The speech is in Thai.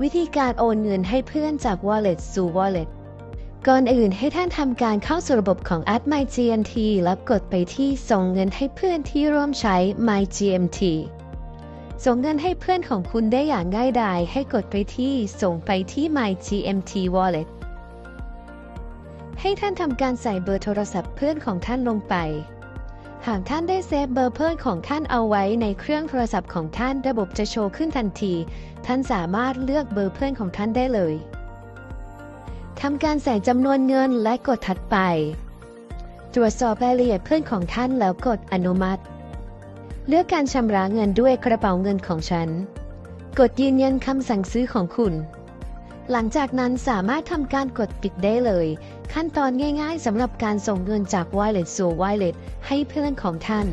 วิธีการโอนเงินให้เพื่อนจาก Wallet สู่ Wallet ก่อนอื่นให้ท่านทำการเข้าสู่ระบบของ a d MyGMT แล้วกดไปที่ส่งเงินให้เพื่อนที่ร่วมใช้ MyGMT ส่งเงินให้เพื่อนของคุณได้อย่างง่ายดายให้กดไปที่ส่งไปที่ MyGMT Wallet ให้ท่านทำการใส่เบอร์โทรศัพท์เพื่อนของท่านลงไป หากท่านได้เซฟเบอร์เพื่อนของท่านเอาไว้ในเครื่องโทรศัพท์ของท่านระบบจะโชว์ขึ้นทันที ท่านสามารถเลือกเบอร์เพื่อนของท่านได้เลยทำการใส่จำนวนเงินและกดถัดไป ตรวจสอบรายละเอียดเพื่อนของท่านแล้วกดอนุมัติ เลือกการชำระเงินด้วยกระเป๋าเงินของฉัน กดยืนยันคำสั่งซื้อของคุณ หลังจากนั้นสามารถทำการกดปิดได้เลย ขั้นตอนง่ายๆสำหรับการส่งเงินจาก Wallet สู่ Wallet ให้เพื่อนของท่าน